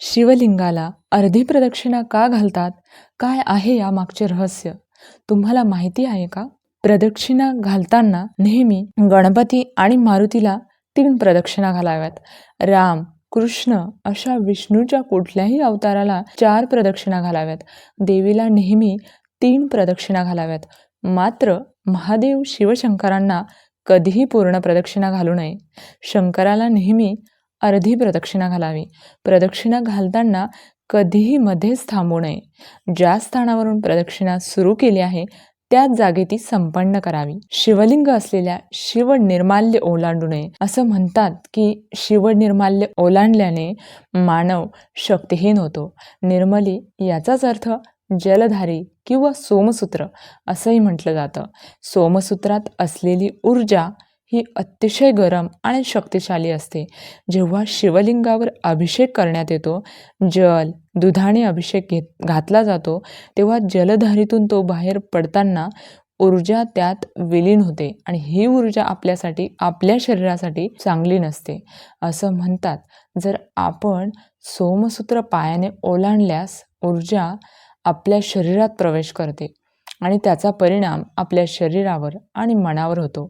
शिवलिंगाला अर्धी प्रदक्षिणा का घालतात? काय आहे या मागचे रहस्य? तुम्हाला माहिती आहे का? प्रदक्षिणा घालताना नेहमी गणपती आणि मारुतीला तीन प्रदक्षिणा घालाव्यात. राम कृष्ण अशा विष्णूच्या कुठल्याही अवताराला चार प्रदक्षिणा घालाव्यात. देवीला नेहमी तीन प्रदक्षिणा घालाव्यात. मात्र महादेव शिवशंकरांना कधीही पूर्ण प्रदक्षिणा घालू नये. शंकराला नेहमी अर्धी प्रदक्षिणा घालावी. प्रदक्षिणा घालताना कधीही मध्येच थांबू नये. ज्या स्थानावरून प्रदक्षिणा सुरू केली आहे त्याच जागी ती संपन्न करावी. शिवलिंग असलेल्या शिव निर्माल्य ओलांडू नये. असं म्हणतात की शिव निर्माल्य ओलांडल्याने मानव शक्तिहीन होतो. निर्मली याचाच अर्थ जलधारी किंवा सोमसूत्र असंही म्हटलं जातं. सोमसूत्रात असलेली ऊर्जा ही अतिशय गरम आणि शक्तिशाली असते. जेव्हा शिवलिंगावर अभिषेक करण्यात येतो जल दुधाने अभिषेक घेत घातला जातो तेव्हा जलधारीतून तो बाहेर पडताना ऊर्जा त्यात विलीन होते आणि ही ऊर्जा आपल्यासाठी आपल्या शरीरासाठी चांगली नसते. असं म्हणतात जर आपण सोमसूत्र पायाने ओलांडल्यास ऊर्जा आपल्या शरीरात प्रवेश करते आणि त्याचा परिणाम आपल्या शरीरावर आणि मनावर होतो.